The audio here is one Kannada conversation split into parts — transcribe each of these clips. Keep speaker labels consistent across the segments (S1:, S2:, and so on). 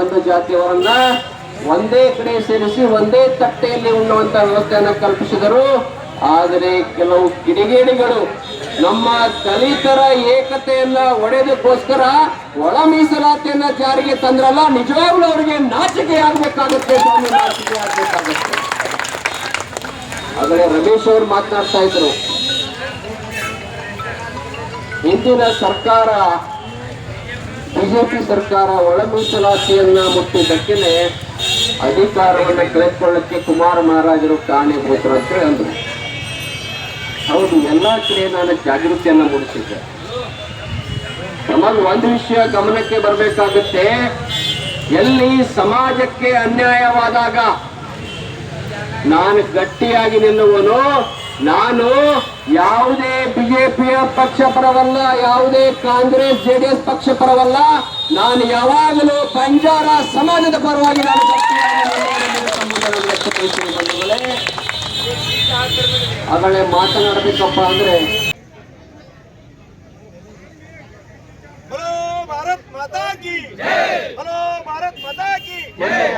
S1: ಎರಡು ಜಾತಿಯವರನ್ನ ಒಂದೇ ಕಡೆ ಸೇರಿಸಿ, ಒಂದೇ ತಟ್ಟೆಯಲ್ಲಿ ಉಣ್ಣುವಂತ ವ್ಯವಸ್ಥೆಯನ್ನ ಕಲ್ಪಿಸಿದರು. ಆದರೆ ಕೆಲವು ಕಿಡಿಗೇಡಿಗಳು ನಮ್ಮ ದಲಿತರ ಏಕತೆಯನ್ನ ಒಡೆದಕ್ಕೋಸ್ಕರ ಒಳ ಮೀಸಲಾತಿಯನ್ನ ಜಾರಿಗೆ ತಂದ್ರಲ್ಲ, ನಿಜವಾಗ್ಲೂ ಅವರಿಗೆ ನಾಚಿಕೆ ಆಗ್ಬೇಕಾಗುತ್ತೆ, ಸ್ವಾಮಿ, ನಾಚಿಕೆ ಆಗ್ಬೇಕಾಗುತ್ತೆ. ಆದರೆ ರಮೇಶ್ ಅವರು ಮಾತನಾಡ್ತಾ ಇದ್ರು, ಹಿಂದಿನ ಸರ್ಕಾರ ಬಿಜೆಪಿ ಸರ್ಕಾರ ಒಳ ಮೀಸಲಾತಿಯನ್ನ ಅಧಿಕಾರವನ್ನು ಕಳೆದುಕೊಳ್ಳಕ್ಕೆ ಕುಮಾರ ಮಹಾರಾಜರು ಕಾರಣೀಭೂತರು ಅಂತ ಹೇಳಿದ್ರು. ಹೌದು, ಎಲ್ಲ ಕಡೆ ನಾನು ಜಾಗೃತಿಯನ್ನು ಮೂಡಿಸಿದ್ದೆ. ನಮಗೆ ಒಂದು ವಿಷಯ ಗಮನಕ್ಕೆ ಬರಬೇಕಾಗುತ್ತೆ. ಎಲ್ಲಿ ಸಮಾಜಕ್ಕೆ ಅನ್ಯಾಯವಾದಾಗ ನಾನು ಗಟ್ಟಿಯಾಗಿ ನಿಲ್ಲುವನು, ನಾನು ಯಾವುದೇ ಬಿಜೆಪಿಯ ಪಕ್ಷ ಪರವಲ್ಲ ಯಾವುದೇ ಕಾಂಗ್ರೆಸ್ ಜೆಡಿಎಸ್ ಪಕ್ಷ ಪರವಲ್ಲ ನಾನು ಯಾವಾಗಲೂ ಬಂಜಾರ ಸಮಾಜದ ಪರವಾಗಿ ನಾನು ಅದನ್ನೇ ಮಾತನಾಡಬೇಕಪ್ಪ ಅಂದ್ರೆ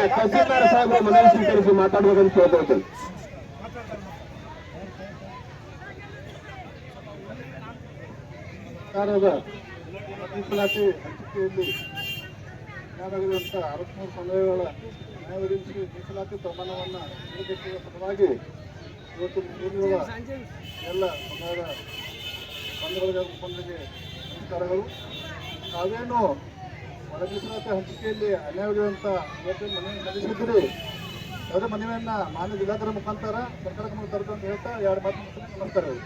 S1: ತಹಸೀಲ್ದಾರ್ ಸಾಹೇಬ್ರ ಮನವಿ ಸ್ವೀಕರಿಸಿ ಮಾತಾಡ್ಬೇಕಂತ ಕೇಳ್ಕೊಳ್ತೇನೆ.
S2: ಸರ್ಕಾರದ ಮೀಸಲಾತಿ ಹಂಚಿಕೆಯಲ್ಲಿ ನ್ಯಾಯವಾಗಿರುವಂಥ ಅರವತ್ಮೂರು ಸಮಯಗಳ ನ್ಯಾಯ ಒದಗಿಸಿ ಮೀಸಲಾತಿ ಪ್ರಮಾಣವನ್ನು ನೀಡಬೇಕಿರುವ ಸಲುವಾಗಿ ಇವತ್ತು ಮುಂದಿರುವ ಎಲ್ಲ ಸಮಯದ ಬಂಧುಗಳಿಗೆ ಮುಖಂಡರಿಗೆ ನಮಸ್ಕಾರಗಳು ತಾವೇನು ಒಳ ಮೀಸಲಾತಿ ಹಂಚಿಕೆಯಲ್ಲಿ ಅನ್ಯಾಯವಾಗಿರುವಂಥ ಇವತ್ತು ಮನವಿ ಸಲ್ಲಿಸಿದ್ರಿ ಅವರ ಮನವಿಯನ್ನು ಮಾನ್ಯ ಜಿಲ್ಲಾಧಿಕಾರಿ ಮುಖಾಂತರ ಸರ್ಕಾರಕ್ಕೆ ಗಮನ ತರಬೇಕು ಅಂತ ಹೇಳ್ತಾ ಎರಡು ಮಾತು. ನಮಸ್ಕಾರಗಳು